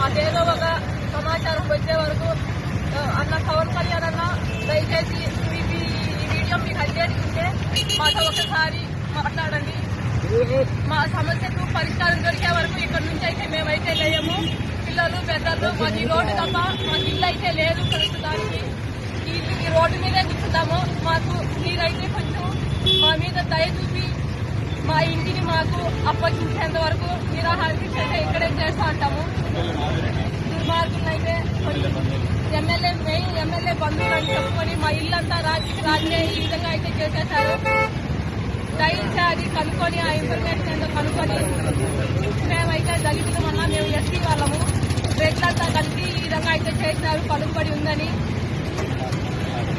మాకేదో ఒక సమాచారం వచ్చే వరకు అన్న పవన్ కళ్యాణ్ అన్న దయచేసి మీకు ఈ వీడియో మీకు అందేది ఉంటే మాతో ఒకసారి మాట్లాడండి. మా సమస్యకు పరిష్కారం దొరికే వరకు ఇక్కడ నుంచి అయితే మేమైతే లేము పిల్లలు పెద్దలు మాది ఈ రోడ్డు తప్ప మాకు ఇల్లు అయితే లేదు ప్రస్తుతానికి ఈ ఈ రోడ్డు మీదే కూర్చుంటాము మాకు మీరైతే కొంచెం మా మీద దయ చూపి మా ఇంటిని మాకు అప్పగించేంత వరకు నిరాహారికి చేస్తే ఇక్కడే చేస్తా ఉంటాము. దుర్మార్గులైతే కొంచెం ఎమ్మెల్యే మెయిన్ ఎమ్మెల్యే బంధువులు అని చెప్పుకొని మా ఇల్లంతా రాత్రికి రాజే ఈ విధంగా అయితే చేసేశారు. దయచేసి అది కనుక్కొని ఆ ఇన్ఫర్మేషన్ ఏంటో కనుక్కొని మేమైతే దళితులు అన్నా మేము ఎస్సీ వాళ్ళము. రెడ్లంతా కలిసి ఈ విధంగా అయితే చేసినారు పలుకుబడి ఉందని.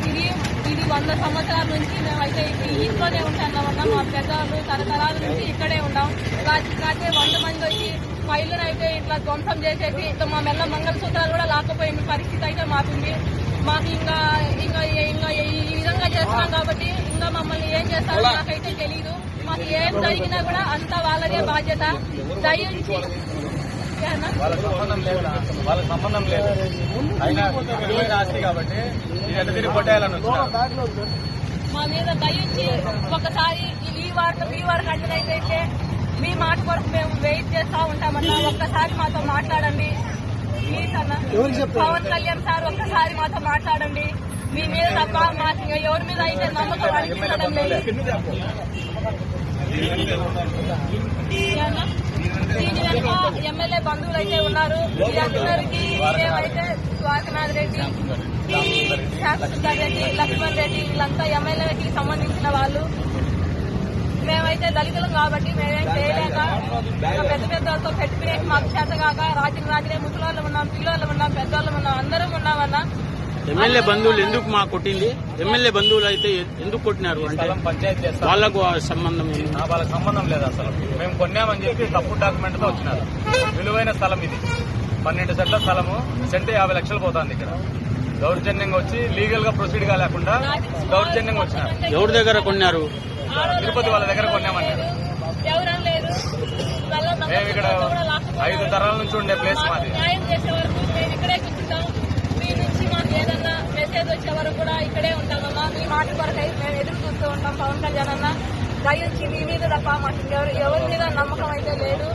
ఇది ఇది వంద సంవత్సరాల నుంచి మేమైతే ఈ ఇంట్లోనే ఉంటున్నామన్నా మా పెద్దలు తరతరాల నుంచి ఇక్కడే ఉన్నాం రాత్రి వంద మంది వచ్చి మా ఇల్లుని అయితే ఇట్లా ధ్వంసం చేసేసి ఇట్లా మా మెల్ల మంగళసూత్రాలు కూడా లాకపోయిన పరిస్థితి అయితే మాకుంది. మాకు ఇంకా ఇంకా ఇంకా ఈ విధంగా చేస్తున్నాం కాబట్టి ఇంకా మమ్మల్ని ఏం చేస్తారో నాకైతే తెలియదు మాకు ఏం జరిగినా కూడా అంతా వాళ్ళదే బాధ్యత. దయించి సంబంధం లేదు. వాళ్ళకి సంబంధం లేదు. అయినా విలువైన ఆస్తి కాబట్టి ఇది ఎంత తిరిగి కొట్టేయాలని మా మీద దయించి ఒకసారి ఈ ఈ వార్త మీ వారికి అందినైతే మీ మాట కొరకు మేము వెయిట్ చేస్తా ఉంటామన్నా. ఒక్కసారి మాతో మాట్లాడండి. ప్లీజ్ అన్న. పవన్ కళ్యాణ్ సార్ ఒక్కసారి మాతో మాట్లాడండి. మీ మీద తప్ప ఇంకా ఎవరి మీద అయితే నమ్మకం అనిపించడం లేదు. బంధువులు అయితే ఉన్నారు వీరందరికీ ఏమైతే ద్వారకనాథ్ రెడ్డి శాస్త్రి రెడ్డి లక్ష్మణ్ రెడ్డి వీళ్ళంతా ఎమ్మెల్యేకి సంబంధించిన వాళ్ళు. మేమైతే దళితులం కాబట్టి మేమేం చేయలేక పెద్ద పెద్దలతో వాళ్ళతో పెట్టుకునే మాకు చేత కాక రాత్రి రాత్రి ముసలోళ్ళు ఉన్నాం పిల్లోళ్ళు ఉన్నాం పెద్దోళ్ళు ఉన్నాం అందరం ఉన్నామన్నా ఎమ్మెల్యే బంధువులు ఎందుకు మా కొట్టింది? ఎమ్మెల్యే బంధువులు అయితే ఎందుకు కొట్టినారు? అంటే వాళ్ళకు సంబంధం వాళ్ళకి సంబంధం లేదు అసలు. మేము కొన్నామని చెప్పి తప్పు డాక్యుమెంట్తో వచ్చినారు. విలువైన స్థలం ఇది. పన్నెండు సెంట్ల స్థలము సెంట్ యాభై లక్షలు పోతుంది ఇక్కడ. దౌర్జన్యంగా వచ్చి లీగల్గా ప్రొసీడ్గా లేకుండా దౌర్జన్యంగా వచ్చినారు. ఎవరి దగ్గర కొన్నారు? తిరుపతి వాళ్ళ దగ్గర కొన్నామన్నారు. ఎవరం లేదు వాళ్ళ మేము ఇక్కడ. ఐదు తరాల నుంచి ఉండే ప్లేస్ మాది. వరకు కూడా ఇక్కడే ఉంటామమ్మా మీ మాట కొరకు మేము ఎదురు చూస్తూ ఉంటాం. పవన్ కళ్యాణ్ అన్న దయించి మీ మీద తప్ప మాకు ఎవరి మీద నమ్మకం అయితే లేదు.